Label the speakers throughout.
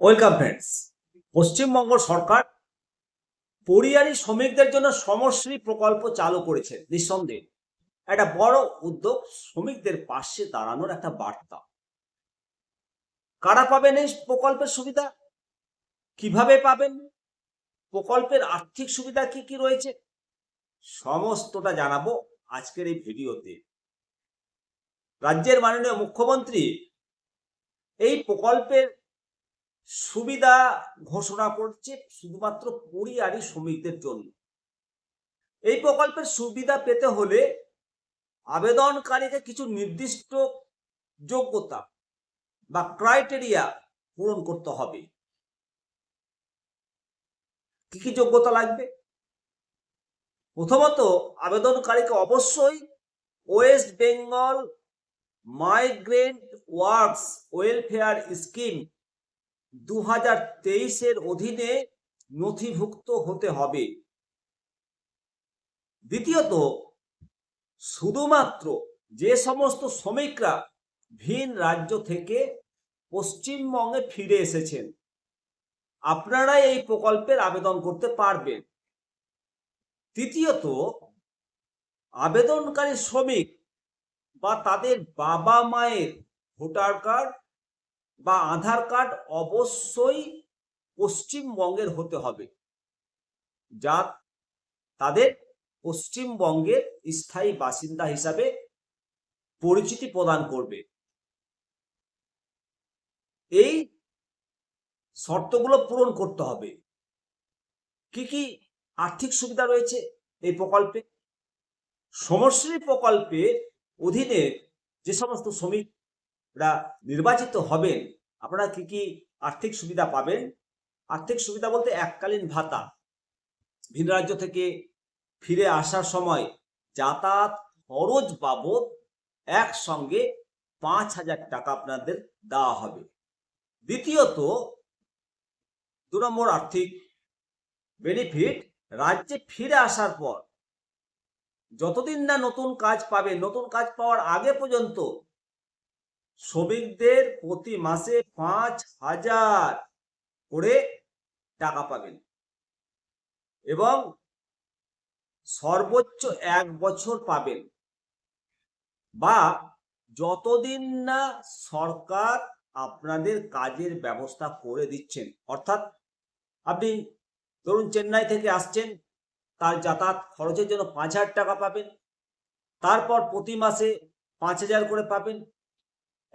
Speaker 1: Welcome friends, Paschimbanga সরকার পরিযারী শ্রমিকদের জন্য সমশ্রী প্রকল্প চালু করেছে, নিঃসন্দেহে। একটা বড় উদ্যোগ শ্রমিকদের পাশে দাঁড়ানোর একটা বার্তা। কারা পাবেন এই প্রকল্পের সুবিধা? কীভাবে পাবেন? প্রকল্পের আর্থিক সুবিধা কি কি রয়েছে? সমস্তটা জানাব আজকের এই ভিডিওতে। রাজ্যের মাননীয় মুখ্যমন্ত্রী এই প্রকল্পের সুবিধা ঘোষণা করছে শুধুমাত্র পরিযারী শ্রমিকদের জন্য। এই প্রকল্পের সুবিধা পেতে হলে আবেদনকারীকে কিছু নির্দিষ্ট যোগ্যতা বা ক্রাইটেরিয়া পূরণ করতে হবে। কি কি যোগ্যতা লাগবে? প্রথমত, আবেদনকারীকে অবশ্যই West Bengal migrant works welfare scheme দু হাজার তেইশের অধীনে নথিভুক্ত হতে হবে। দ্বিতীয়ত, শুধুমাত্র যে সমস্ত শ্রমিকরা ভিন রাজ্য থেকে পশ্চিমবঙ্গে ফিরে এসেছেন, আপনারাই এই প্রকল্পের আবেদন করতে পারবেন। তৃতীয়ত, আবেদনকারী শ্রমিক বা তাদের বাবা মায়ের ভোটার কার্ড বা আধার কার্ড অবশ্যই পশ্চিমবঙ্গের হতে হবে। যা তাদের পশ্চিমবঙ্গের স্থায়ী বাসিন্দা হিসাবে পরিচিতি প্রদান করবে। এই শর্তগুলো পূরণ করতে হবে। কি কি আর্থিক সুবিধা রয়েছে এই প্রকল্পে? সমশ্রী প্রকল্পের অধীনে যে সমস্ত শ্রমিকরা নির্বাচিত হবেন। আপনারা কি কি আর্থিক সুবিধা পাবেন? আর্থিক সুবিধা বলতে এককালীন ভাতা। ভিন রাজ্য থেকে ফিরে আসার সময় যাতায়াত খরচ বাবদ একসঙ্গে পাঁচ হাজার টাকা আপনাদের দেওয়া হবে। দ্বিতীয়ত, দু নম্বর আর্থিক বেনিফিট রাজ্যে ফিরে আসার পর যতদিন না নতুন কাজ পাবে নতুন কাজ পাওয়ার আগে পর্যন্ত শ্রমিকদের প্রতি মাসে পাঁচ হাজার করে টাকা পাবেন। এবং সর্বোচ্চ এক বছর পাবেন। বা যতদিন না সরকার আপনাদের কাজের ব্যবস্থা করে দিচ্ছেন, অর্থাৎ আপনি ধরুন চেন্নাই থেকে আসছেন, তার যাতায়াত খরচের জন্য পাঁচ হাজার টাকা পাবেন, তারপর প্রতি মাসে পাঁচ হাজার করে পাবেন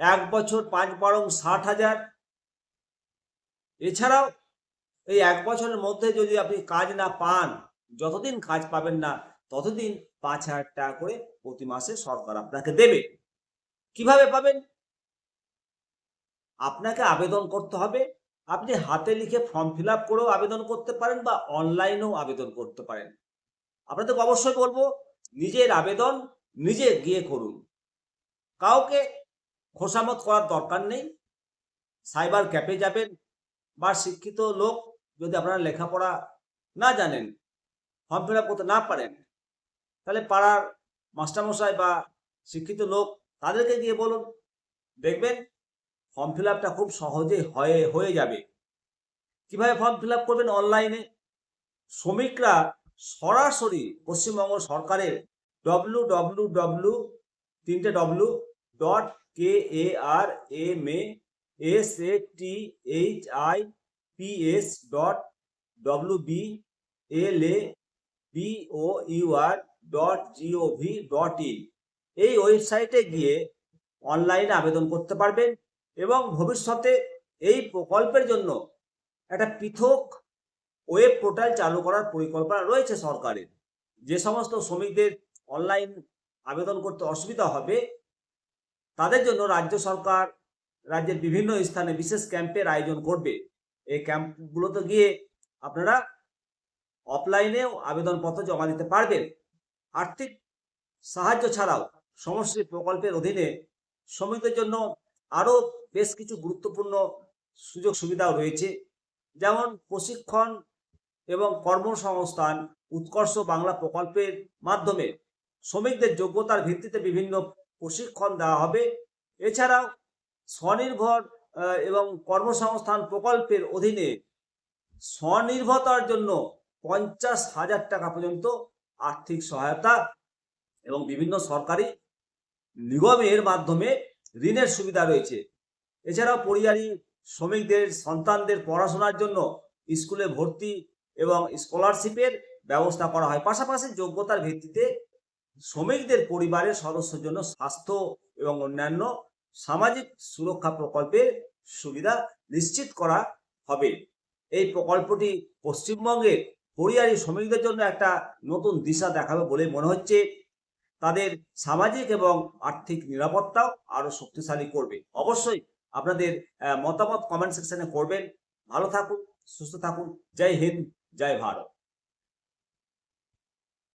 Speaker 1: এক বছর পাঁচ বারং ষাট হাজার। এছাড়াও এই এক বছরের মধ্যে যদি আপনি কাজ না পান, যতদিন কাজ পাবেন না, ততদিন পাঁচ হাজার টাকা করে প্রতি মাসে সরকার আপনাকে দেবে। কীভাবে পাবেন? আপনাকে আবেদন করতে হবে। আপনি হাতে লিখে ফর্ম ফিল আপ করেও আবেদন করতে পারেন বা অনলাইনেও আবেদন করতে পারেন। আপনাদেরকে অবশ্যই বলব, নিজের আবেদন নিজে গিয়ে করুন। কাউকে খোসামত করার দরকার নেই। সাইবার ক্যাপে যাবেন বা শিক্ষিত লোক যদি আপনারা লেখাপড়া না জানেন, ফর্ম ফিল করতে না পারেন, তাহলে পাড়ার মাস্টারমশাই বা শিক্ষিত লোক তাদেরকে গিয়ে বলুন, দেখবেন ফর্ম ফিল আপটা খুব সহজে হয়ে হয়ে যাবে। কীভাবে ফর্ম ফিল আপ করবেন অনলাইনে? শ্রমিকরা সরাসরি পশ্চিমবঙ্গ সরকারের ডব্লু ডব্লু ডব্লু তিনটে W dot K A R M S A T H I P S dot W B L A B O U R dot G O V dot in এই ওয়েবসাইটে গিয়ে অনলাইনে আবেদন করতে পারবেন এবং ভবিষ্যতে এই প্রকল্পের জন্য একটা পৃথক ওয়েব পোর্টাল চালু করার পরিকল্পনা রয়েছে সরকারের। যে সমস্ত শ্রমিকদের অনলাইন আবেদন করতে অসুবিধা হবে তাদের জন্য রাজ্য সরকার, রাজ্যের বিভিন্ন স্থানে বিশেষ ক্যাম্পের আয়োজন করবে। এই ক্যাম্পগুলোতে গিয়ে আপনারা অফলাইনেও আবেদনপত্র জমা দিতে পারবেন। আর্থিক সাহায্য ছাড়াও সমশ্রী প্রকল্পের অধীনে শ্রমিকদের জন্য আরও বেশ কিছু গুরুত্বপূর্ণ সুযোগ সুবিধাও রয়েছে। যেমন প্রশিক্ষণ এবং কর্মসংস্থান, উৎকর্ষ বাংলা প্রকল্পের মাধ্যমে শ্রমিকদের যোগ্যতার ভিত্তিতে বিভিন্ন প্রশিক্ষণ দেওয়া হবে। এছাড়াও স্বনির্ভর এবং কর্মসংস্থান প্রকল্পের অধীনে স্বনির্ভরতার জন্য পঞ্চাশ হাজার টাকা পর্যন্ত আর্থিক সহায়তা এবং বিভিন্ন সরকারি নিগমের মাধ্যমে ঋণের সুবিধা রয়েছে। এছাড়াও পরিযায়ী শ্রমিকদের, সন্তানদের পড়াশোনার জন্য স্কুলে ভর্তি এবং স্কলারশিপের ব্যবস্থা করা হয়। পাশাপাশি যোগ্যতার ভিত্তিতে শ্রমিকদের পরিবারের সদস্যের জন্য স্বাস্থ্য এবং অন্যান্য সামাজিক সুরক্ষা প্রকল্পের সুবিধা নিশ্চিত করা হবে। এই প্রকল্পটি পশ্চিমবঙ্গের পরিযায়ী শ্রমিকদের জন্য একটা নতুন দিশা দেখাবে বলে মনে হচ্ছে। তাদের সামাজিক এবং আর্থিক নিরাপত্তাও আরও শক্তিশালী করবে। অবশ্যই আপনাদের মতামত কমেন্ট সেকশনে করবেন। ভালো থাকুন, সুস্থ থাকুন। জয় হিন্দ, জয় ভারত।